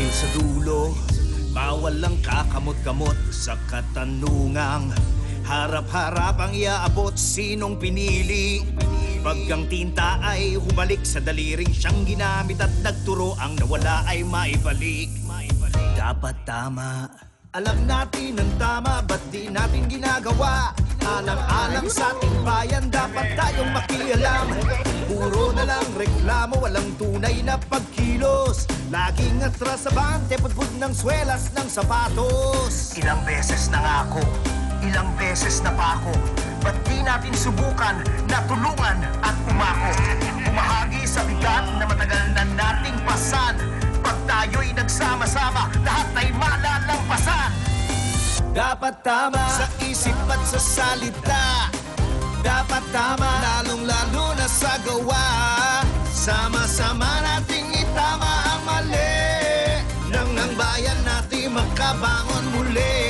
Dahil sa dulo, bawal lang kakamot-kamot sa katanungang Harap-harap ang iaabot sinong pinili. Paggang tinta ay humalik sa daliring siyang ginamit At nagturo ang nawala ay maibalik. Dapat tama. Alam natin ang tama, ba't di natin ginagawa? Alang-alang sa ating bayan, dapat tayong makialam. Puro na lang reklamo, walang tunay na pagkilos. Laging atras sa bante, pudpud ng swelas ng sapatos. Ilang beses na nga ako, ilang beses na pa ako Ba't di natin subukan na tulungan at umako? Umahagi sa bigat na matagal Dapat tama. Sa isip at sa salita. Dapat tama, lalong-lalo na sa gawa. Sama-sama nating itama ang mali. Nang ang bayan natin makabangon muli.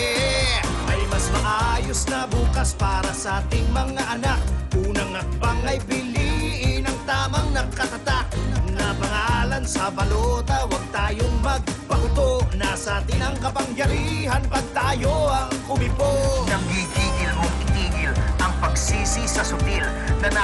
Ay mas maayos na bukas para sa ating mga anak. Unang akbang ay piliin ang tamang nakatatak. Na pangalan sa balota, huwag tayong magpakuto. Nasa atin ang kapangyarihan pag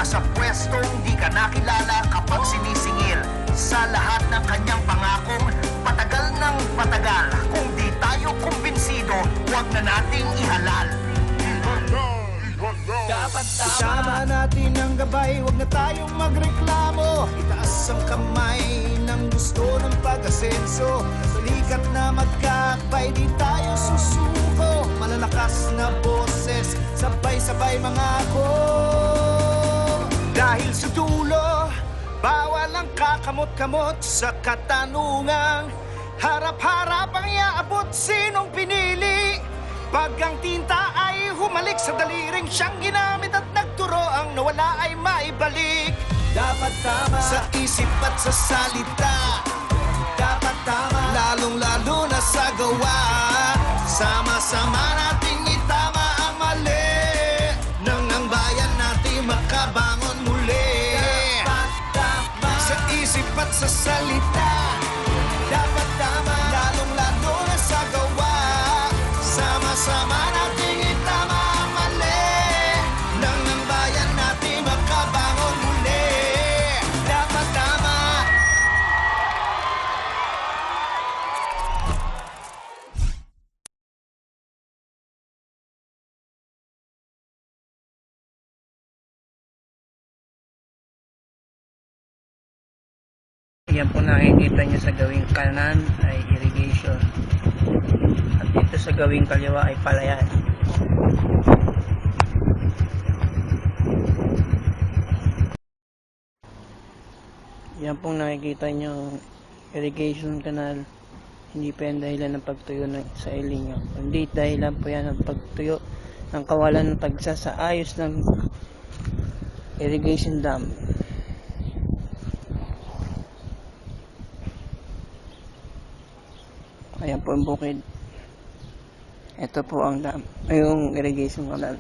nasa pwestong di ka nakilala kapag sinisingil Sa lahat ng kanyang pangakong patagal ng patagal Kung di tayo kumbinsido, huwag na nating ihalal dapat tama. Isama natin ang gabay, huwag na tayong magreklamo. Itaas ang kamay ng gusto ng pag-asenso. Salikat na magkakbay, di tayo susuko. Malalakas na boses, sabay-sabay mga ako. Dahil sa dulo, bawal ang kakamot-kamot sa katanungang Harap-harap ang iaabot sinong pinili. Pag ang tinta ay humalik sa daliring siyang ginamit At nagturo ang nawala ay maibalik. Dapat tama sa isip at sa salita. Dapat tama lalong-lalo na sa gawa. Sama-sama isip at sa salita dapat tama, Yan po nakikita nyo sa gawing kanan ay irrigation. At dito sa gawing kaliwa ay palayan. Yan pong nakikita nyo irrigation canal. Hindi pa yan dahilan ng pagtuyo ng, sa Elinyo. Hindi dahilan po yan ng pagtuyo ng kawalan ng tagsa sa ayos ng irrigation dam. Ayan po ang bukid. Ito po ang dam, ay yung irrigation canal.